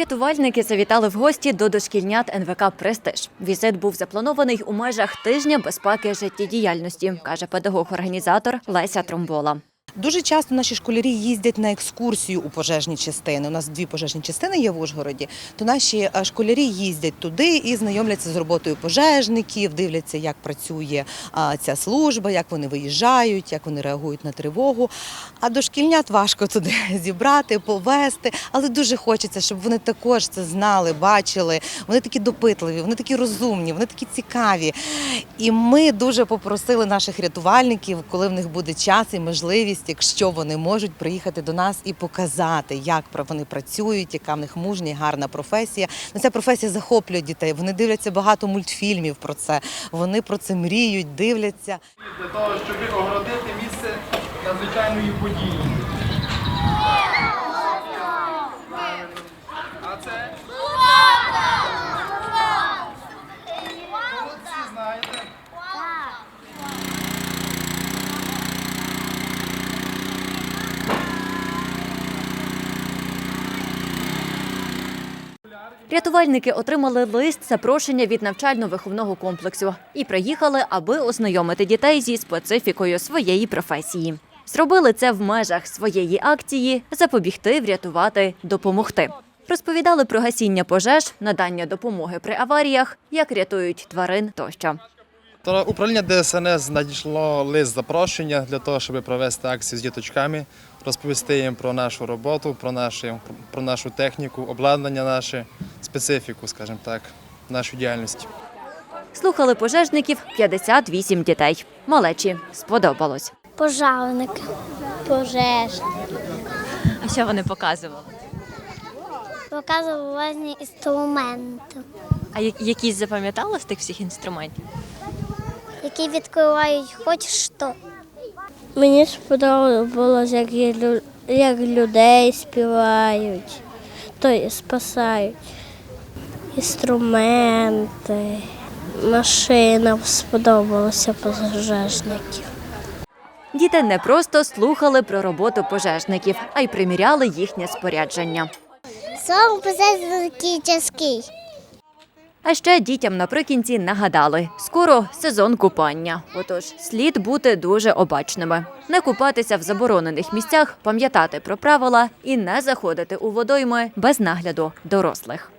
Рятувальники завітали в гості до дошкільнят НВК Престиж. Візит був запланований у межах тижня безпеки життєдіяльності, каже педагог-організатор Леся Тромбола. Дуже часто наші школярі їздять на екскурсію у пожежні частини. У нас дві пожежні частини є в Ужгороді. То наші е, школярі їздять туди і знайомляться з роботою пожежників, дивляться, як працює ця служба, як вони виїжджають, як вони реагують на тривогу. А дошкільнят важко туди зібрати, повести. Але дуже хочеться, щоб вони також це знали, бачили. Вони такі допитливі, вони такі розумні, вони такі цікаві. І ми дуже попросили наших рятувальників, коли в них буде час і можливість, якщо вони можуть приїхати до нас і показати, як вони працюють, яка в них мужня, гарна професія. Ну, ця професія захоплює дітей. Вони дивляться багато мультфільмів про це. Вони про це мріють, дивляться. для того, щоб огородити місце надзвичайної події. А це молодці, знаєте. Рятувальники отримали лист запрошення від навчально-виховного комплексу і приїхали, аби ознайомити дітей зі специфікою своєї професії. Зробили це в межах своєї акції запобігти, врятувати, допомогти. Розповідали про гасіння пожеж, надання допомоги при аваріях, як рятують тварин тощо. Управління ДСНС надійшло лист запрошення для того, щоб провести акцію з діточками, розповісти їм про нашу роботу, про, наші, про нашу техніку, обладнання наше, специфіку, скажімо так, нашу діяльність. Слухали пожежників 58 дітей. Малечі сподобалось. Пожарник, пожеж. А що вони показували? Показував різні інструменти, А якісь запам'ятали з тих всіх інструментів? які відкривають хоч що. Мені сподобалось, як, як людей співають, то є спасають. Інструменти, машина сподобалася пожежників. Діти не просто слухали про роботу пожежників, а й приміряли їхнє спорядження. Сам пожеж такий. А ще дітям наприкінці нагадали: скоро сезон купання. Отож, слід бути дуже обачними, не купатися в заборонених місцях, пам'ятати про правила і не заходити у водойми без нагляду дорослих.